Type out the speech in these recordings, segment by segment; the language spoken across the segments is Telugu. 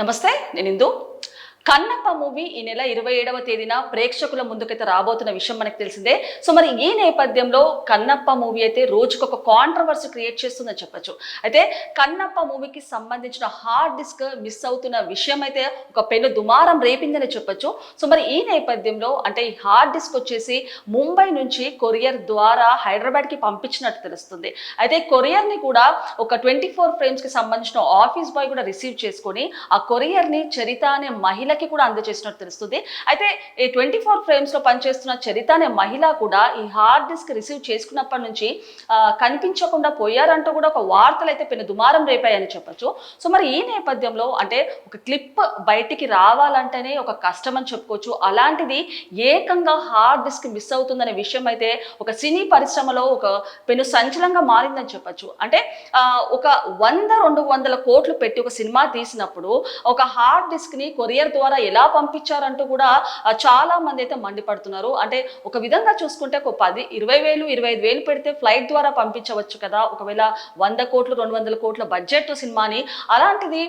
నమస్తే నేను ఇందు కన్నప్ప మూవీ ఈ నెల ఇరవై ఏడవ తేదీన ప్రేక్షకుల ముందుకైతే రాబోతున్న విషయం మనకు తెలిసిందే. సో మరి ఈ నేపథ్యంలో కన్నప్ప మూవీ అయితే రోజుకొక కాంట్రవర్సీ క్రియేట్ చేస్తుందని చెప్పొచ్చు. అయితే కన్నప్ప మూవీకి సంబంధించిన హార్డ్ డిస్క్ మిస్ అవుతున్న విషయం అయితే ఒక పెను దుమారం రేపిందని చెప్పొచ్చు. సో మరి ఈ నేపథ్యంలో అంటే ఈ హార్డ్ డిస్క్ వచ్చేసి ముంబై నుంచి కొరియర్ ద్వారా హైదరాబాద్కి పంపించినట్టు తెలుస్తుంది. అయితే కొరియర్ని కూడా ఒక ట్వంటీ ఫోర్ ఫ్రేమ్స్కి సంబంధించిన ఆఫీస్ బాయ్ కూడా రిసీవ్ చేసుకొని ఆ కొరియర్ని చరిత అనే మహిళ మహిళకి కూడా అందజేసినట్టు తెలుస్తుంది. అయితే ఈ ట్వంటీ ఫోర్ ఫ్రేమ్స్లో పనిచేస్తున్న చరిత అనే మహిళ కూడా ఈ హార్డ్ డిస్క్ రిసీవ్ చేసుకున్నప్పటి నుంచి కనిపించకుండా పోయారంటూ కూడా ఒక వార్తలు అయితే పెను దుమారం రేపాయని చెప్పొచ్చు. సో మరి ఈ నేపథ్యంలో అంటే ఒక క్లిప్ బయటికి రావాలంటేనే ఒక కష్టం అని చెప్పుకోవచ్చు. అలాంటిది ఏకంగా హార్డ్ డిస్క్ మిస్ అవుతుందనే విషయం అయితే ఒక సినీ పరిశ్రమలో ఒక పెను సంచలనంగా మారిందని చెప్పొచ్చు. అంటే ఒక వంద రెండు వందల కోట్లు పెట్టి ఒక సినిమా తీసినప్పుడు ఒక హార్డ్ డిస్క్ని కొరియర్ ద్వారా ఎలా పంపించారంటూ కూడా చాలా మంది అయితే మండిపడుతున్నారు. అంటే ఒక విధంగా చూసుకుంటే ఒక పది ఇరవై వేలు ఇరవై ఐదు వేలు పెడితే ఫ్లైట్ ద్వారా పంపించవచ్చు కదా. ఒకవేళ వంద కోట్లు రెండు వందల కోట్ల బడ్జెట్ సినిమాని. అలాంటిది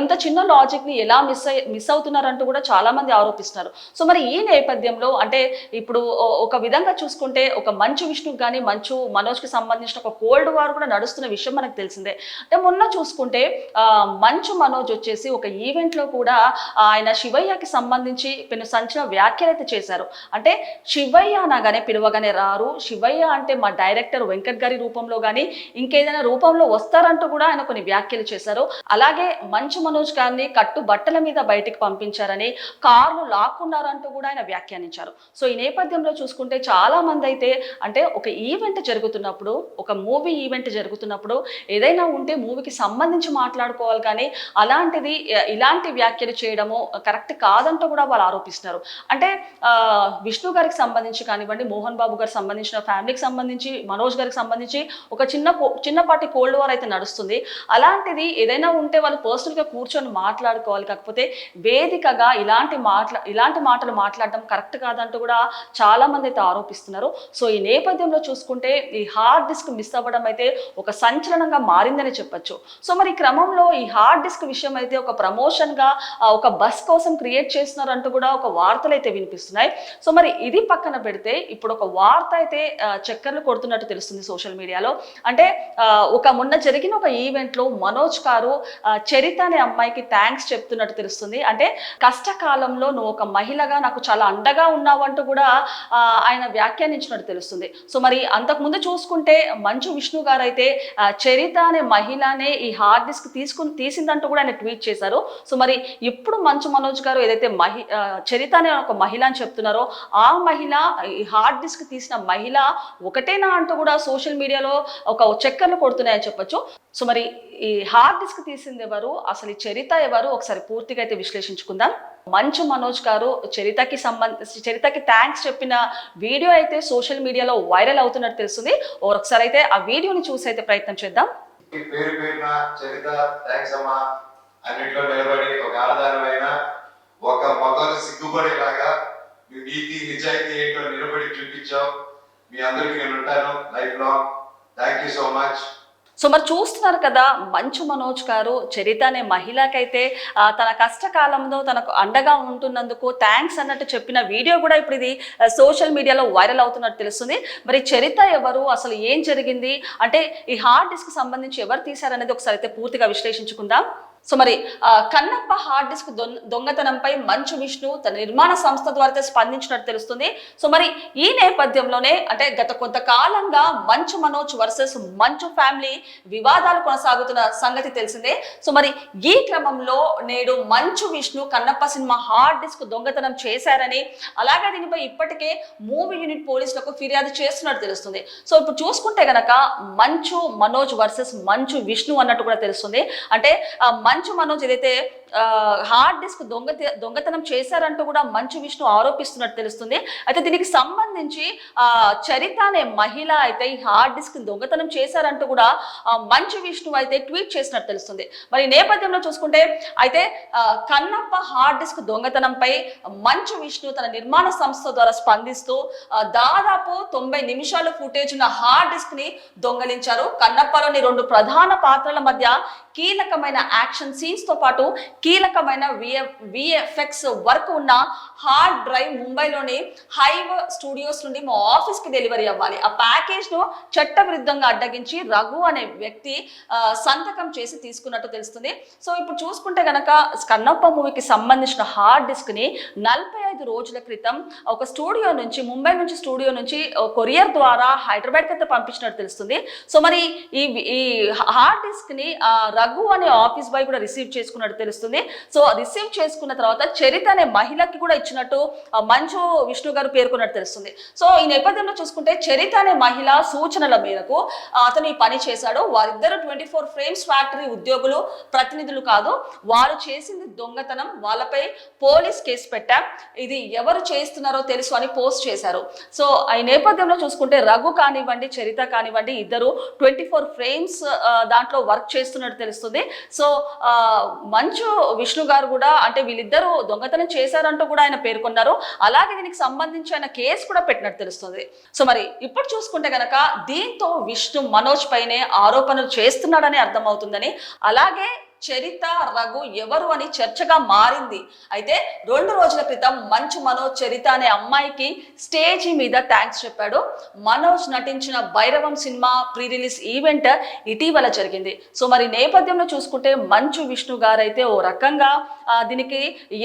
ఇంత చిన్న లాజిక్ని ఎలా మిస్ మిస్ అవుతున్నారంటూ కూడా చాలా మంది ఆరోపిస్తున్నారు. సో మరి ఈ నేపథ్యంలో అంటే ఇప్పుడు ఒక విధంగా చూసుకుంటే ఒక మంచు విష్ణుకు కానీ మంచు మనోజ్కి సంబంధించిన ఒక కోల్డ్ వార్ కూడా నడుస్తున్న విషయం మనకు తెలిసిందే. అంటే మొన్న చూసుకుంటే మంచు మనోజ్ వచ్చేసి ఒక ఈవెంట్లో కూడా ఆయన శివయ్యకి సంబంధించి పెను సంచిన వ్యాఖ్యలు అయితే చేశారు. అంటే శివయ్య అనగానే పిలవగానే రారు. శివయ్య అంటే మా డైరెక్టర్ వెంకట్ గారి రూపంలో కానీ ఇంకేదైనా రూపంలో వస్తారంటూ కూడా ఆయన కొన్ని వ్యాఖ్యలు చేశారు. అలాగే మంచు మనోజ్ గారిని కట్టు బట్టల మీద బయటికి పంపించారని కార్లు లాక్కున్నారంటూ కూడా ఆయన వ్యాఖ్యానించారు. సో ఈ నేపథ్యంలో చూసుకుంటే చాలా మంది అయితే అంటే ఒక ఈవెంట్ జరుగుతున్నప్పుడు ఒక మూవీ ఈవెంట్ జరుగుతున్నప్పుడు ఏదైనా ఉంటే మూవీకి సంబంధించి మాట్లాడుకోవాలి కానీ అలాంటిది ఇలాంటి వ్యాఖ్యలు చేయడం చేయడము కరెక్ట్ కాదంటూ కూడా వాళ్ళు ఆరోపిస్తున్నారు. అంటే విష్ణు గారికి సంబంధించి కానివ్వండి మోహన్ బాబు గారికి సంబంధించిన ఫ్యామిలీకి సంబంధించి మనోజ్ గారికి సంబంధించి ఒక చిన్న కో- చిన్నపాటి కోల్డ్ వార్ అయితే నడుస్తుంది. అలాంటిది ఏదైనా ఉంటే వాళ్ళు పర్సనల్గా కూర్చొని మాట్లాడుకోవాలి. కాకపోతే వేదికగా ఇలాంటి మాట్లా ఇలాంటి మాటలు మాట్లాడడం కరెక్ట్ కాదంటూ కూడా చాలామంది అయితే ఆరోపిస్తున్నారు. సో ఈ నేపథ్యంలో చూసుకుంటే ఈ హార్డ్ డిస్క్ మిస్ అవ్వడం అయితే ఒక సంచలనంగా మారిందని చెప్పొచ్చు. సో మరి ఈ క్రమంలో ఈ హార్డ్ డిస్క్ విషయం అయితే ఒక ప్రమోషన్గా ఒక బస్ కోసం క్రియేట్ చేస్తున్నారంటూ కూడా ఒక వార్తలు అయితే వినిపిస్తున్నాయి. సో మరి ఇది పక్కన పెడితే ఇప్పుడు ఒక వార్త అయితే చక్కర్లు కొడుతున్నట్టు తెలుస్తుంది సోషల్ మీడియాలో. అంటే ఒక మొన్న జరిగిన ఒక ఈవెంట్లో మనోజ్ గారు చరిత అనే అమ్మాయికి థ్యాంక్స్ చెప్తున్నట్టు తెలుస్తుంది. అంటే కష్టకాలంలో నువ్వు ఒక మహిళగా నాకు చాలా అండగా ఉన్నావు అంటూ కూడా ఆయన వ్యాఖ్యానించినట్టు తెలుస్తుంది. సో మరి అంతకుముందు చూసుకుంటే మంచు విష్ణు గారు అయితే చరిత అనే మహిళనే ఈ హార్డ్ డిస్క్ తీసుకుని తీసిందంటూ కూడా ఆయన ట్వీట్ చేశారు. సో మరి ఇప్పుడు మంచు మనోజ్ గారు ఏదైతే మహి చరిత అనే ఒక మహిళ అని చెప్తున్నారో ఆ మహిళ ఈ హార్డ్ డిస్క్ తీసిన మహిళ ఒకటేనా అంటూ కూడా సోషల్ మీడియాలో ఒక చక్కర్లు కొడుతున్నాయని చెప్పొచ్చు. సో మరి ఈ హార్డ్ డిస్క్ తీసింది ఎవరు? అసలు ఈ చరిత ఎవరు? ఒకసారి పూర్తిగా అయితే విశ్లేషించుకుందాం. మంచు మనోజ్ గారు చరితకి సంబంధించి చరితకి థ్యాంక్స్ చెప్పిన వీడియో అయితే సోషల్ మీడియాలో వైరల్ అవుతున్నట్టు తెలుస్తుంది. ఒకసారి అయితే ఆ వీడియోని చూసి అయితే ప్రయత్నం చేద్దాం. అన్నింటిలో నిలబడి ఒక ఆధారమైన ఒక మగలు సిగ్గుపడేలాగా మీ నీతి నిజాయితీ ఏంటో నిలబడి చూపించావు. మీ అందరికి నేను ఉంటాను. Life long thank you so much so మరి చూస్తున్నారు కదా మంచు మనోజ్ గారు చరిత అనే మహిళకైతే తన కష్టకాలంలో తనకు అండగా ఉంటున్నందుకు థ్యాంక్స్ అన్నట్టు చెప్పిన వీడియో కూడా ఇప్పుడు ఇది సోషల్ మీడియాలో వైరల్ అవుతున్నట్టు తెలుస్తుంది. మరి చరిత ఎవరు అసలు ఏం జరిగింది? అంటే ఈ హార్డ్ డిస్క్ సంబంధించి ఎవరు తీశారనేది ఒకసారి అయితే పూర్తిగా విశ్లేషించుకుందాం. సో మరి కన్నప్ప హార్డ్ డిస్క్ దొంగతనంపై మంచు విష్ణు తన నిర్మాణ సంస్థ ద్వారా స్పందించినట్టు తెలుస్తుంది. సో మరి ఈ నేపథ్యంలోనే అంటే గత కొంతకాలంగా మంచు మనోజ్ వర్సెస్ మంచు ఫ్యామిలీ వివాదాలు కొనసాగుతున్న సంగతి తెలిసిందే. సో మరి ఈ క్రమంలో నేడు Manchu Vishnu Kannappa cinema hard disk దొంగతనం చేశారని అలాగే దీనిపై ఇప్పటికే మూవీ యూనిట్ పోలీసులకు ఫిర్యాదు చేస్తున్నట్టు తెలుస్తుంది. సో ఇప్పుడు చూసుకుంటే గనక మంచు మనోజ్ వర్సెస్ మంచు విష్ణు అన్నట్టు కూడా తెలుస్తుంది. అంటే ఆ, మంచు మనోజ్ ఏదైతే హార్డ్ డిస్క్ దొంగ దొంగతనం చేశారంటూ కూడా మంచు విష్ణు ఆరోపిస్తున్నట్టు తెలుస్తుంది. అయితే దీనికి సంబంధించి ఆ, చరిత అనే మహిళ అయితే ఈ హార్డ్ డిస్క్ దొంగతనం చేశారంటూ కూడా మంచు విష్ణు అయితే ట్వీట్ చేసినట్టు తెలుస్తుంది. మరి నేపథ్యంలో చూసుకుంటే అయితే కన్నప్ప హార్డ్ డిస్క్ దొంగతనంపై మంచు విష్ణు తన నిర్మాణ సంస్థ ద్వారా స్పందిస్తూ దాదాపు తొంభై నిమిషాల ఫుటేజ్ ఉన్న హార్డ్ డిస్క్ని దొంగలించారు. కన్నప్పలోని రెండు ప్రధాన పాత్రల మధ్య కీలకమైన యాక్షన్ సీన్స్తో పాటు కీలకమైన విఎఫ్ఎక్స్ వర్క్ ఉన్న హార్డ్ డ్రైవ్ ముంబైలోని హైవ్ స్టూడియోస్ నుండి మా ఆఫీస్కి డెలివరీ అవ్వాలి. ఆ ప్యాకేజ్ను చట్టవిరుద్ధంగా అడ్డగించి రఘు అనే వ్యక్తి సంతకం చేసి తీసుకున్నట్టు తెలుస్తుంది. సో ఇప్పుడు చూసుకుంటే గనక కన్నప్ప మూవీకి సంబంధించిన హార్డ్ డిస్క్ని నలభై ఐదు రోజుల క్రితం ఒక స్టూడియో నుంచి ముంబై నుంచి స్టూడియో నుంచి కొరియర్ ద్వారా హైదరాబాద్కి అయితే పంపించినట్టు తెలుస్తుంది. సో మరి ఈ ఈ హార్డ్ డిస్క్ని రఘు అనే ఆఫీస్ బాయ్ కూడా రిసీవ్ చేసుకున్నట్టు తెలుస్తుంది. సో రిసీవ్ చేసుకున్న తర్వాత చరిత అనే మహిళకి కూడా ఇచ్చినట్టు మంచు విష్ణు గారు పేర్కొన్నట్టు తెలుస్తుంది. సో ఈ నేపథ్యంలో చూసుకుంటే చరిత అనే మహిళ సూచనల మేరకు అతను ఈ పని చేశాడు. వారిద్దరు ట్వంటీ ఫోర్ ఫ్రేమ్స్ ఫ్యాక్టరీ ఉద్యోగులు ప్రతినిధులు కాదు. వారు చేసింది దొంగతనం. వాళ్ళపై పోలీస్ కేసు పెట్టాం. ఇది ఎవరు చేస్తున్నారో తెలుసు అని పోస్ట్ చేశారు. సో ఈ నేపథ్యంలో చూసుకుంటే రఘు కానివ్వండి చరిత కానివ్వండి ఇద్దరు ట్వంటీ ఫోర్ ఫ్రేమ్స్ దాంట్లో వర్క్ చేస్తున్నట్టు తెలుస్తుంది. సో మంచు విష్ణు గారు కూడా అంటే వీళ్ళిద్దరూ దొంగతనం చేశారంటూ కూడా ఆయన పేర్కొన్నారు. అలాగే దీనికి సంబంధించి ఆయన కేసు కూడా పెట్టినట్టు తెలుస్తుంది. సో మరి ఇప్పుడు చూసుకుంటే గనక దీంతో విష్ణు మనోజ్ పైనే ఆరోపణలు చేస్తున్నాడని అర్థమవుతుందని అలాగే చరిత రఘు ఎవరు అని చర్చగా మారింది. అయితే రెండు రోజుల క్రితం మంచు మనోజ్ చరిత అనే అమ్మాయికి స్టేజీ మీద థ్యాంక్స్ చెప్పాడు. మనోజ్ నటించిన Bhairavam cinema pre release event ఇటీవల జరిగింది. సో మరి నేపథ్యంలో చూసుకుంటే మంచు విష్ణు గారైతే ఓ రకంగా దీనికి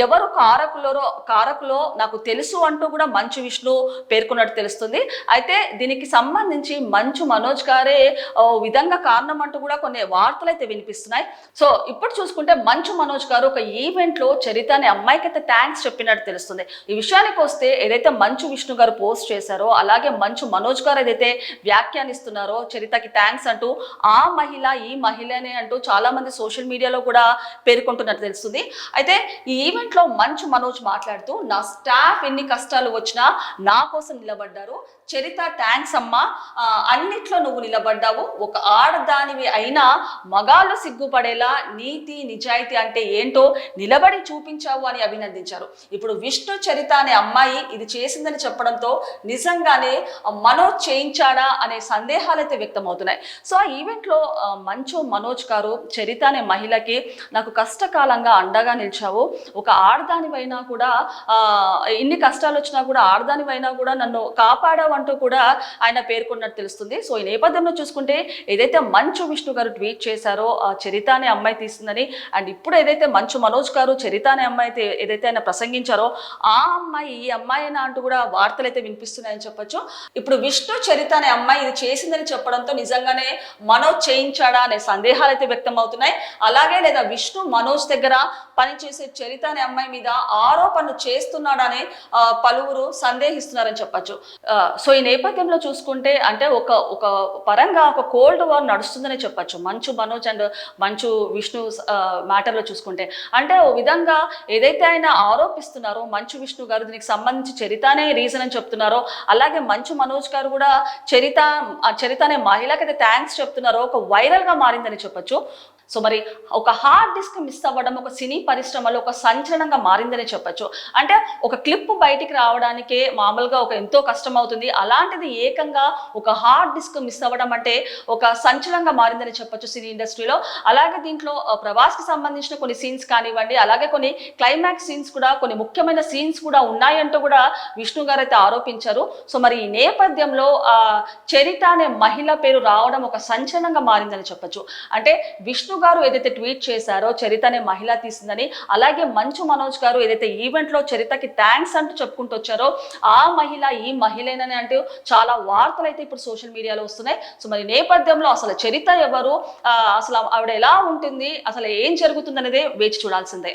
ఎవరు కారకులరో కారకులో నాకు తెలుసు అంటూ కూడా మంచు విష్ణు పేర్కొన్నట్టు తెలుస్తుంది. అయితే దీనికి సంబంధించి మంచు మనోజ్ గారే ఓ విధంగా కారణం అంటూ కూడా కొన్ని వార్తలు అయితే వినిపిస్తున్నాయి. సో ఇప్పుడు చూసుకుంటే మంచు మనోజ్ గారు ఒక ఈవెంట్లో చరిత అనే అమ్మాయికైతే థ్యాంక్స్ చెప్పినట్టు తెలుస్తుంది. ఈ విషయానికి వస్తే ఏదైతే మంచు విష్ణు గారు పోస్ట్ చేశారో అలాగే మంచు మనోజ్ గారు ఏదైతే వ్యాఖ్యానిస్తున్నారో చరితకి థ్యాంక్స్ అంటూ ఆ మహిళ ఈ మహిళనే అంటూ చాలా మంది సోషల్ మీడియాలో కూడా పేర్కొంటున్నట్టు తెలుస్తుంది. అయితే ఈ ఈవెంట్లో మంచు మనోజ్ మాట్లాడుతూ నా స్టాఫ్ ఎన్ని కష్టాలు వచ్చినా నా కోసం నిలబడ్డారు. చరిత థ్యాంక్స్ అమ్మా. అన్నిట్లో నువ్వు నిలబడ్డావు. ఒక ఆడదానివి అయినా మగాళ్ళు సిగ్గుపడేలా నీతి నిజాయితీ అంటే ఏంటో నిలబడి చూపించావు అని అభినందించారు. ఇప్పుడు విష్ణు చరిత అనే అమ్మాయి ఇది చేసిందని చెప్పడంతో నిజంగానే మనోజ్ చేయించాడా అనే సందేహాలు అయితే వ్యక్తమవుతున్నాయి. సో ఆ ఈవెంట్లో మంచు మనోజ్ గారు చరిత అనే మహిళకి నాకు కష్టకాలంగా అండగా నిలిచావు. ఒక ఆడదానివైనా కూడా ఎన్ని కష్టాలు వచ్చినా కూడా ఆడదానివైనా కూడా నన్ను కాపాడావంటూ కూడా ఆయన పేర్కొన్నట్టు తెలుస్తుంది. సో ఈ నేపథ్యంలో చూసుకుంటే ఏదైతే మంచు విష్ణు గారు ట్వీట్ చేశారో ఆ చరిత అనే అమ్మాయి తీస్తుందని. అండ్ ఇప్పుడు ఏదైతే మంచు మనోజ్ గారు చరిత అనే అమ్మాయి అయితే ఏదైతే ఆయన ప్రసంగించారో ఆ అమ్మాయి ఈ అమ్మాయినా అంటూ కూడా వార్తలు అయితే వినిపిస్తున్నాయని చెప్పొచ్చు. ఇప్పుడు విష్ణు చరిత అనే అమ్మాయి ఇది చేసిందని చెప్పడంతో నిజంగానే మనోజ్ చేయించాడా అనే సందేహాలు అయితే వ్యక్తం అవుతున్నాయి అలాగే లేదా విష్ణు మనోజ్ దగ్గర పనిచేసే చరిత అనే అమ్మాయి మీద ఆరోపణలు చేస్తున్నాడని పలువురు సందేహిస్తున్నారని చెప్పొచ్చు. సో ఈ నేపథ్యంలో చూసుకుంటే అంటే ఒక ఒక పరంగా ఒక కోల్డ్ వార్ నడుస్తుందని చెప్పొచ్చు. మంచు మనోజ్ అండ్ మంచు విష్ణు మ్యాటర్లో చూసుకుంటే. అంటే ఓ విధంగా ఏదైతే ఆయన ఆరోపిస్తున్నారో మంచు విష్ణు గారు దీనికి సంబంధించి చరితనే రీజన్ అని చెప్తున్నారో అలాగే మంచు మనోజ్ గారు కూడా చరిత ఆ చరిత అనే మహిళకైతే థ్యాంక్స్ చెప్తున్నారో ఒక వైరల్గా మారిందని చెప్పొచ్చు. సో మరి ఒక హార్డ్ డిస్క్ మిస్ అవ్వడం ఒక సినీ పరిశ్రమలో ఒక సంచలనంగా మారిందని చెప్పొచ్చు. అంటే ఒక క్లిప్ బయటికి రావడానికే మామూలుగా ఒక ఎంతో కష్టం అవుతుంది. అలాంటిది ఏకంగా ఒక హార్డ్ డిస్క్ మిస్ అవ్వడం అంటే ఒక సంచలనంగా మారిందని చెప్పొచ్చు సినీ ఇండస్ట్రీలో. అలాగే దీంట్లో ప్రవాస్కి సంబంధించిన కొన్ని సీన్స్ కానివ్వండి అలాగే కొన్ని క్లైమాక్స్ సీన్స్ కూడా కొన్ని ముఖ్యమైన సీన్స్ కూడా ఉన్నాయంటూ కూడా విష్ణు గారు అయితే ఆరోపించారు. సో మరి ఈ నేపథ్యంలో ఆ చరిత అనే మహిళ పేరు రావడం ఒక సంచలనంగా మారిందని చెప్పొచ్చు. అంటే విష్ణు గారు ఏదైతే ట్వీట్ చేశారో చరిత అనే మహిళ తీసిందని అలాగే మంచు మనోజ్ గారు ఏదైతే ఈవెంట్లో చరితకి థ్యాంక్స్ అంటూ చెప్పుకుంటూ వచ్చారో ఆ మహిళ ఈ మహిళనని అంటూ చాలా వార్తలు అయితే ఇప్పుడు సోషల్ మీడియాలో వస్తున్నాయి. సో మరి నేపథ్యంలో అసలు చరిత ఎవరు? అసలు ఆవిడ ఎలా ఉంటుంది? అసలు ఏం జరుగుతుంది అనేది వేచి చూడాల్సిందే.